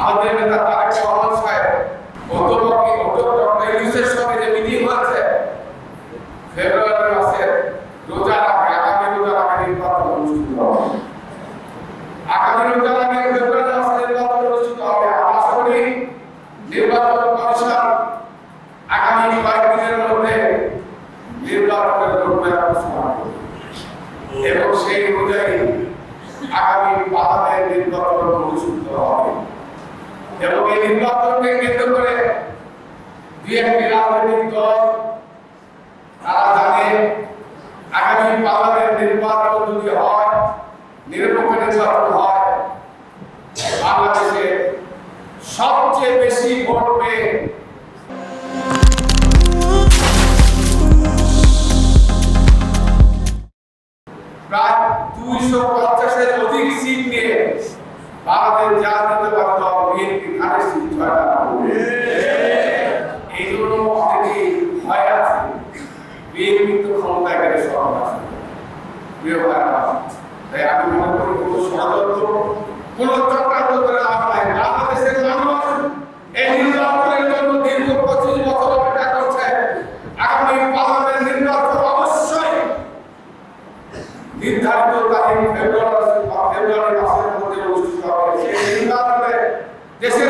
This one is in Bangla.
আমাদের নেতা তারেক সহমান সাহেব অন্তর্বর্তী অন্তর্বর্তী ইউসের সঙ্গে যে মিটিং হয়েছে, ফেব্রুয়ারি মাসে রোজা রাখে, আগামী রোজা রাখে নির্বাচন অনুষ্ঠিত হবে। আগামী রোজা রাখে ফেব্রুয়ারি মাসে নির্বাচন অনুষ্ঠিত হবে। আশা করি নির্বাচন কমিশন আগামী কয়েক দিনের মধ্যে নির্বাচনের রোডম্যাপ ঘোষণা করবে। এবং সেই অনুযায়ী আগামী পাহাড়ের নির্বাচন এবং এই নির্বাচনকে কেন্দ্র করে দুই একটি রাজনৈতিক দল, তারা জানে আগামী পার্লামেন্ট নির্বাচন যদি হয়, নিরপেক্ষ নির্বাচন হয়, বাংলাদেশে সবচেয়ে বেশি ভোট পেয়ে প্রায় দুইশো পঞ্চাশের অধিক সিট নিয়ে ভারতের জাতীয়তাবাদী দল রোগের বিধানের এই জন্য অনেকে ভয় আছে। বিএনপি ক্ষমতা গেলে সরকার আছে। তাই আমি মনে করি কোনো ষড়যন্ত্র, কোনো চক্রান্ত লাভ নাই। বাংলাদেশের মানুষ এই নির্ধারিত তারিখ ফেব্রুয়ারি ফেব্রুয়ারি মাসের মধ্যে অনুষ্ঠিত হবে। দেশের